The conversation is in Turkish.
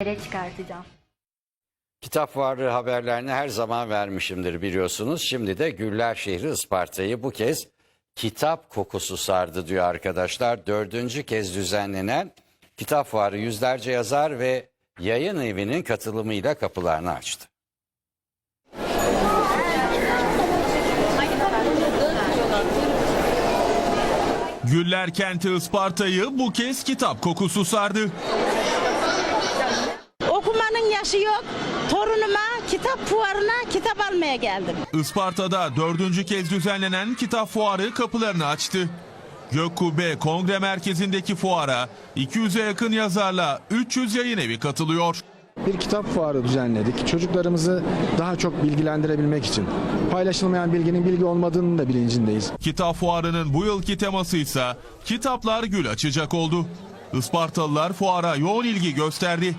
yere çıkartacağım. Kitap fuarı haberlerini her zaman vermişimdir biliyorsunuz. Şimdi de Güller şehri Isparta'yı bu kez kitap kokusu sardı diyor arkadaşlar. Dördüncü kez düzenlenen kitap fuarı yüzlerce yazar ve yayın evinin katılımıyla kapılarını açtı. Güller kenti Isparta'yı bu kez kitap kokusu sardı. Yaşı yok. Torunuma kitap fuarına kitap almaya geldim. Isparta'da dördüncü kez düzenlenen kitap fuarı kapılarını açtı. Gökkubbe Kongre Merkezi'ndeki fuara 200'e yakın yazarla 300 yayın evi katılıyor. Bir kitap fuarı düzenledik. Çocuklarımızı daha çok bilgilendirebilmek için. Paylaşılmayan bilginin bilgi olmadığının da bilincindeyiz. Kitap fuarının bu yılki teması ise kitaplar gül açacak oldu. Ispartalılar fuara yoğun ilgi gösterdi.